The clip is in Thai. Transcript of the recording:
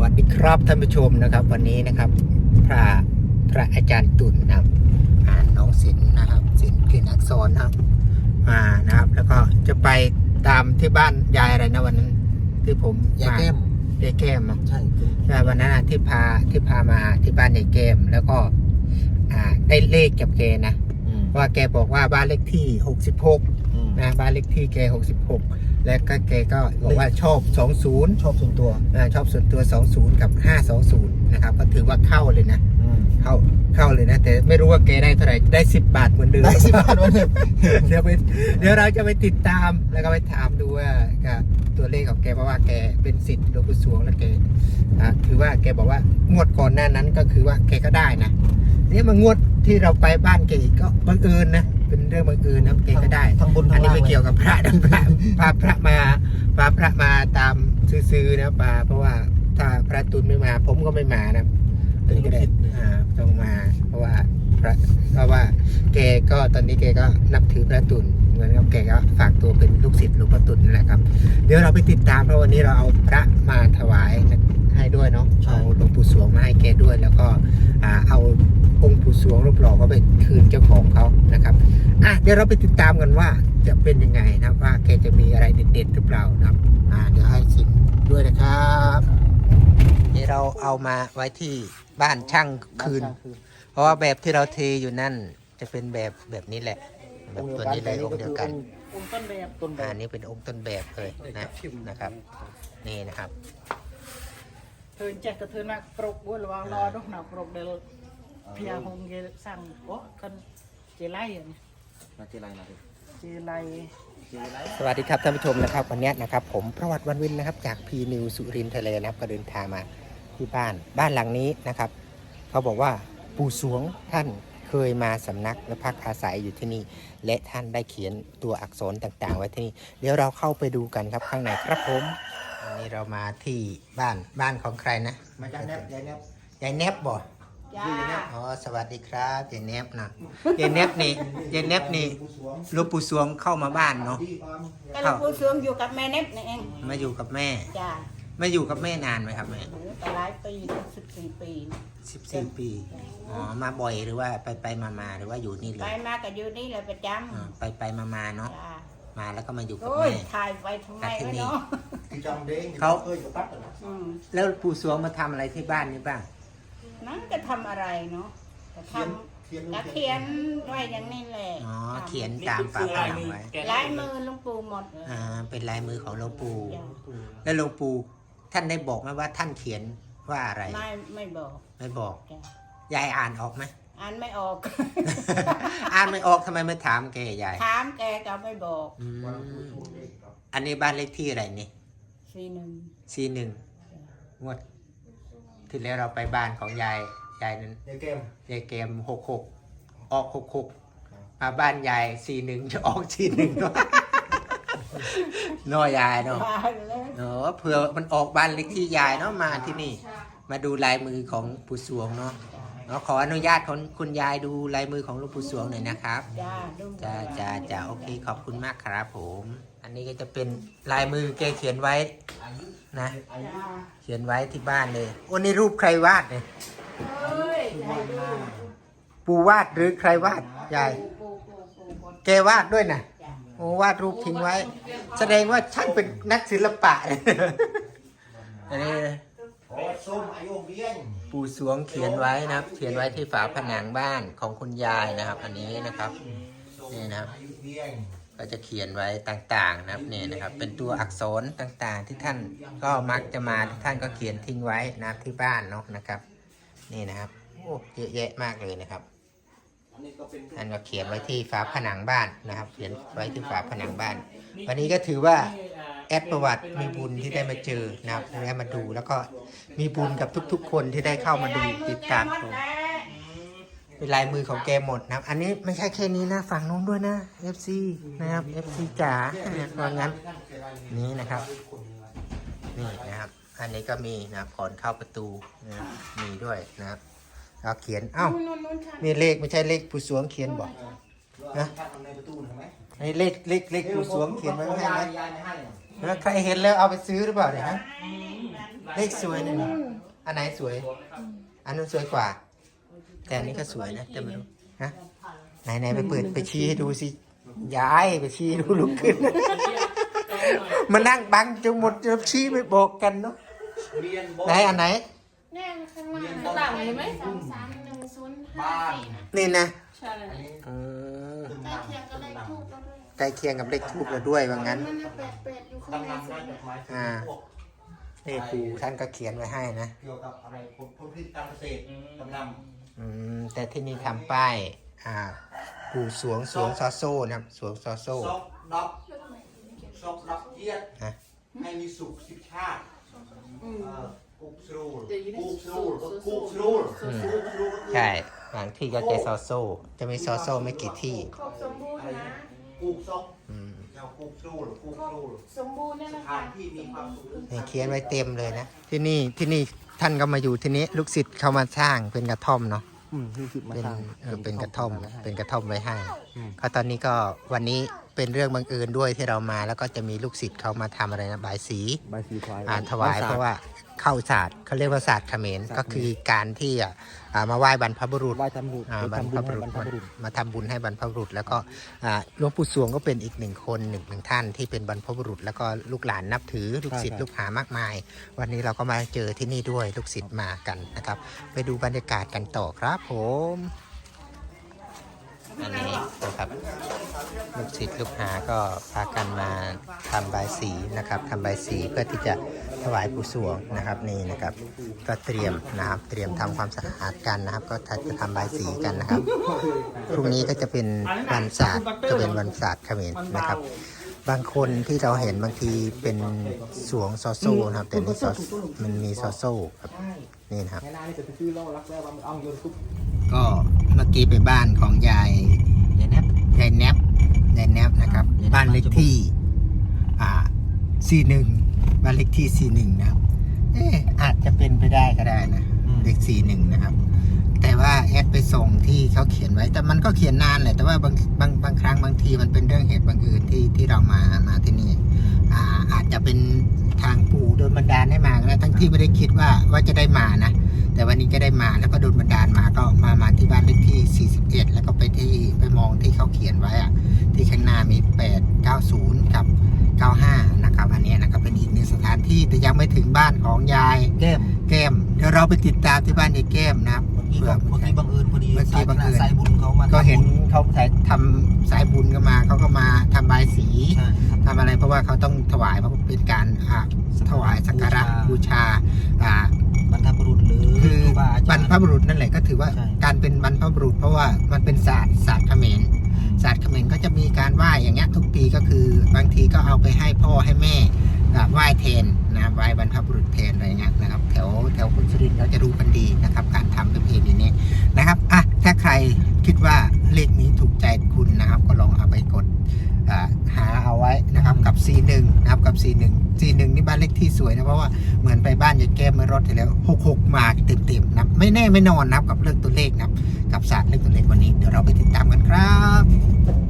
วัสดีครับท่านผู้ชมนะครับ วันนี้นะครับ พระพระอาจารย์ตุ่นนะครับอ่านน้องศิลป์นะครับศิลป์กลิ่นอักษรนะครับมานะครับ แล้วก็จะไปตามที่บ้านยายอะไรนะวันนั้น ที่ผมยายแก้มยายแก้มอะใช่ใช่วันนั้นอะที่พาที่พามาที่บ้านยายแก้มแล้วก็อ่าได้เลขกับแกนะอืมว่าแกบอกว่าบ้านเลขที่66อืมนะบ้านเลขที่แก66 และก็แกก็บอกว่าชอบ 20 ชอบส่วนตัวอ่าชอบส่วนตัว 20 กับ 520 นะครับ ก็ถือว่าเข้าเลยนะ อืมเข้าเข้าเลยนะ แต่ไม่รู้ว่าแกได้เท่าไหร่ ได้ 10 บาทเหมือนเดิม ได้สิบบาทวันนี้เดี๋ยวไปเดี๋ยวเราจะไปติดตามแล้วก็ไปถามดูว่าก็ตัวเลขของแกเพราะว่าแกเป็นสิทธิ์หลวงปู่สวงแล้วแกอ่าถือว่าแกบอกว่างวดก่อนหน้านั้นก็คือว่าแกก็ได้นะเนี่ยมางวดที่เราไปบ้านแกอีกก็บังเอิญนะ เป็นเรื่องบังเอิญนะแกก็ได้ทั้งบนอัทั้นงนี้ล่างไม่เลยเกี่ยวกับพระนะพระพาพระมาพาพระมาตามซื้อๆนะปาเพราะว่าถ้าพระตุลไม่มา ผมก็ไม่มานะตอนนี้ก็ได้อ่าต้องมา เพราะว่าพระเพราะว่าแกก็ตอนนี้แกก็นับถือพระตุลเหมือนกับแกก็ฝากตัวเป็นลูกศิษย์หลวงพ่อตุลนั่นแหละครับ เดี๋ยวเราไปติดตามเพราะวันนี้เราเอาพระมาถวายให้ด้วยเนาะเอาหลวงปู่สวงมาให้แกด้วย แล้วก็อ่าเอา องค์ปู่สวงรูปหล่อเขาไปคืนเจ้าของเขานะครับอะเดี๋ยวเราไปติดตามกันว่าจะเป็นยังไงนะว่าแกจะมีอะไรเด็ดๆหรือเปล่านะอ่าเดี๋ยวให้ชิมด้วยนะครับนี่เราเอามาไว้ที่บ้านช่างคืน เพราะว่าแบบที่เราเทอยู่นั่นจะเป็นแบบแบบนี้แหละ แบบตัวนี้เลยองค์เดียวกันองต้นแบบอันนี้เป็นองค์ต้นแบบเลยนะนะครับ นี่นะครับเทินแจกกับเทินมากกรกบ้วระวังรอดอกหนาวกรกเดล พียหงส์เกสร้างโอ้คนเจไลอะเนี่ยมาเจไรมาดิเจไลเสวัสดีครับท่านผู้ชมนะครับวันนี้นะครับผมประวัติวันวินนะครับจากพีนิวสุรินทะเลนะครับก็เดินทางมาที่บ้านบ้านหลังนี้นะครับ เขาบอกว่าปู่สวงท่านเคยมาสำนักและพักอาศัยอยู่ที่นี่ และท่านได้เขียนตัวอักษรต่างๆ ไว้ที่นี่เดี๋ยวเราเข้าไปดูกันครับข้างในครับผมวันนี้เรามาที่บ้านบ้านของใครนะมาจากแนบยายเนบยายเนบบ่ จ้าอ๋อสวัสดีครับเจเนบนะเจเนบนี่เจเนบนี่ลูกปูสวงเข้ามาบ้านเนาะแต่หลวงปูสวงอยู่กับแม่เน็บนี่เองมาอยู่กับแม่จ้ามาอยู่กับแม่นานไหมครับแม่หลายปีสิบสี่ปีสิบสี่ปีอ๋อมาบ่อยหรือว่าไปไปมามาหรือว่าอยู่นี่เลยไปมากับอยู่นี่เลยประจำไปไปมามาเนาะมาแล้วก็มาอยู่กับแม่ถ่ายไปทำไมเนาะเขาแล้วปูสวงมาทำอะไรที่บ้านนี่บ้าง นั่นก็ทำอะไรเนาะก็ทเขียนำเขียนก็เขียนไว้อย่างนี้แหละอ๋อทำเขียนตามฝาผนังไว้ลายมือหลุงปู่หมดเลยอ่าเป็นลายมือของหลวงปู่จ้ะแล้วหลวงปู่ท่านได้บอกไหมว่าท่านเขียนว่าอะไร ไม่ไม่บอกไม่บอกจ้ะยายอ่านออกไหม อ่านไม่ออก อ่านไม่ออกทำไมไม่ถามแกยายถามแกก็ไม่บอกอืมอันนี้บ้านเลขที่อะไรนี่สีหนึ่งซีหนึ่งงวด ที่แล้วเราไปบ้านของยายยายนั้นยายแกมยายเกมหกหกออกหกหกมาบ้านยายสี่หนึ่งจะออกสี่หนึ่งน้อยายเนาะตายเลยเนาะเผื่อมันออกบ้านเล็กที่ยายเนาะมาที่นี่ มาดูลายมือของปู่สวงเนาะเนาะขออนุญาตของคุณยายดูลายมือของหลูกปู่สวงหน่อยนะครับจ้าดูจ้าจ้าจ้าโอเคขอบคุณมากครับผม อันนี้ก็จะเป็นลายมือแกเขียนไว้นะ เขียนไว้ที่บ้านเลยโอ้นี่รูปใครวาดเนี่ยปู่วาดหรือใครวาดยายแกวาดด้วยนะโอ้วาดรูปทิ้งไว้ แสดงว่าช่างเป็นนักศิลปะอันนี้โอ้ส้มอายุเบี้ยปู่สวงเขียนไว้นะครับ เขียนไว้ที่ฝาผนังบ้านของคุณยายนะครับ อันนี้นะครับนี่นะครับ ก็จะเขียนไว้ต่างๆนะครับเนี่ยนะครับ เป็นตัวอักษรต่างๆ ที่ท่านก็มักจะมาท่านก็เขียนทิ้งไว้นะครับที่บ้านเนาะนะครับ นี่นะครับโอ้เยอะแยะมากเลยนะครับอันนี้ก็เป็นท่านก็เขียนไว้ที่ฝาผนังบ้านนะครับ เขียนไว้ที่ฝาผนังบ้าน วันนี้ก็ถือว่าแอดประวัติมีบุญที่ได้มาเจอนะครับได้มาดูแล้วก็มีบุญกับทุก ๆ คนที่ได้เข้ามาดูติดตามชม เป็นลายมือของแกหมดนะครับ อันนี้ไม่ใช่แค่นี้นะฝั่งนู้นด้วยนะ FC นะครับ FC จ๋าเพรางั้นนี่นะครับนี่นะครับ อันนี้ก็มีนะครับก่อนเข้าประตูนะครับมีด้วยนะครับเราเขียนเอ้านี่เลขไม่ใช่เลขผู้สวงเขียนบอกนะในประตูเห็นไหมอันนี้เลขเลขเลขผู้สวงเขียนไว้ไม่ให้ไห้แล้วใครเห็นแล้วเอาไปซื้อหรือเปล่าเนี่ยฮะเลขสวยนี่นะอันไหนสวย อันนั้นสวยกว่า แต่อันนี้ก็สวยนะแต่ไม่รู้ฮะไหนไหนไปเปิดไปชี้ให้ดูสิย้ายไปชี้ให้ดูลุกขึ้น มานั่งบังจนหมดจะชี้ไม่บอกกันเนาะเรียนบไหนอันไหนแน่ข้างล่างต่ำเลยไหมสองสามหนึ่งศูนย์ห้าบ้านสี่นะนี่นะใช่เลยอืมตึงใกล้นำเคียงก็เลขทูบแล้วด้วยใกล้เคียงกับเลขทูบเราด้วยว่างั้นมันน่ะแปดแปดอยู่ข้างตำในนำสุน่าดจะหมายถึงอ่าพวกนี่ครูท่านก็เขียนไว้ให้นะเกี่ยวกับอะไรผลผลิตการเกษตรตำนำ อืมแต่ที่นี่ทำป้าย อ่าปู่สวงสวงซอโซ่นะครับสวงซอโซ่ซอกดับซอกดับเยียดฮะให้มีสุขสิบชาติอืมเอ่อกุกสรูลเดี๋ยวอยู่ในกุกสรูลสูตรกุกสรูลสูตรกุกสรูลใช่บางที่ก็จะซอโซ่ จะมีซอโซ่ไม่กี่ที่ ครบสมบูรณ์นะ กุกซอกอืม เจ้ากุกสรูลกุกครสบรูลสมบูรณ์เนี่ยสนะถาคะนที่มีความสุขนี่เขียนไว้เต็มเลยนะ ที่นี่ที่นี่ท่านก็มาอยู่ที่นี้ลูกศิษย์เขามาสร้างเป็นกระท่อมเนาะอืมนี่คือมาเป็นสร้างเออเป็นกระท่อมไว้ให้เป็นกระท่อมไว้ให้อืมก็ตอนนี้ก็วันนี้เป็นเรื่องบังเอิญด้วยที่เรามาแล้วก็จะมีลูกศิษย์เขามาทำอะไรนะบายสี ใบสีควายอ่าถวายเพราะว่า เข้าศาสตร์เขาเรียกว่าศาสตร์เขมร ก็คือการที่อะอ่ามาไหว้บรรพบุรุษ ไหว้ทำบุญอ่าไปบรรทำพบุญบุให้รุษบรรพบุรุษ มาทำบุญให้บรรพบุรุษ แล้วก็อ่าหลวงปู่สวงก็เป็นอีกหนึ่งคนหนึ่งหนึ่งท่านที่เป็นบรรพบุรุษ แล้วก็ลูกหลานนับถือลูกศิษย์ลูกหามากมาย วันนี้เราก็มาเจอที่นี่ด้วยลูกศิษย์มากันนะครับ ไปดูบรรยากาศกันต่อครับผมอันนี้นะครับ ลูกศิษย์ลูกหาก็พากันมาทำบายสีนะครับทำบายสีเพื่อที่จะถวายปู่สวงนะครับนี่นะครับ ก็เตรียมนะครับเตรียมทำความสะอาดกันนะครับ ก็จะทำบายสีกันนะครับพรุ่งนี้ก็จะเป็นวันศาสตร์ก็เป็นวันศาสตร์เขมรนะครับ บางคนที่เราเห็นบางทีเป็นสวงซอโซ่นะครับ แต่นี่ซอมันมีซอโซ่ครับนี่นะครับ ก็เมื่อกี้ไปบ้านของยาย ที่อ่าสี่หนึ่งบ้านเลขที่สี่หนึ่งนะครับเอ๊ะอาจจะเป็นไปได้ก็ได้นะเลขสี่หนึ่งนะครับ แต่ว่าแอดไปส่งที่เขาเขียนไว้ แต่มันก็เขียนนานแหละแต่ว่าบางบางบางครั้งบางทีมันเป็นเรื่องเหตุบังเอิญที่ที่เรามามาที่นี่อ่าอาจจะเป็นทางปู่โดนบันดาลให้มาก็ได้ทั้งที่ไม่ได้คิดว่าว่าจะได้มานะแต่วันนี้ก็ได้มาแล้วก็โดนบันดาลมาก็มามาที่บ้านเลขที่ 41 แล้วก็ไปที่ไปมองที่เขาเขียนไว้อะที่ข้างหน้ามี890 กับ 95 นะครับ อันนี้นะครับเป็นอีกหนึ่งสถานที่แต่ ยังไม่ถึงบ้านของยายแก้มแก้มเดี๋ยวเราไปติดตามที่บ้านยายแก้มนะครับเมื่อกี้เผื่อเมื่อกี้บังเอิญพอดีเมื่อกี้บังเอิญ สายบุญเขามาก็เห็นเขาถ่ายทำสายบุญก็มาเขาก็มาทำบายสีใช่ครับ ทำอะไรเพราะว่าเขาต้องถวายเพราะเป็นการอ่าถวายสักการะบูชาอ่า บรรพบุรุษหรือคือครูบาอาบรจารรย์ พบุรุษนั่นแหละก็ถือว่าใช่ การเป็นบรรพบุรุษ เพราะว่ามันเป็นศาสตร์ศาสตร์เขมรศาสตร์เขมรก็จะมีการไหว้อย่างเงี้ยทุกปีก็คือบางทีก็เอาไปให้พ่อให้แม่อ่าไห ว้แทนนะไหว้บรรพบุรุษแทนอะไรเงี้ยนะครับ แถวแถวคุณสุรินทร์เขาจะรู้กันดีนะครับ การทำประเพณีนี้นะครับอะถ้าใครคิดว่าเลขนี้ถูกใจคุณนะครับ ก็ลองเอาไปกดอ่าหาเอาไว้นะครับกับ C1 นะครับกับ C1 C1 นี่บ้านเลขที่สวยนะเพราะว่าเหมือนไปบ้านยายแก้มเมื่อรถที่แล้ว 66 มาเต็มๆนะไม่แน่ไม่นอนนะครับกับเรื่องตัวเลขนะครับกับศาสตร์เรื่องตัวเลขวันนี้เดี๋ยวเราไปติดตามกันครับ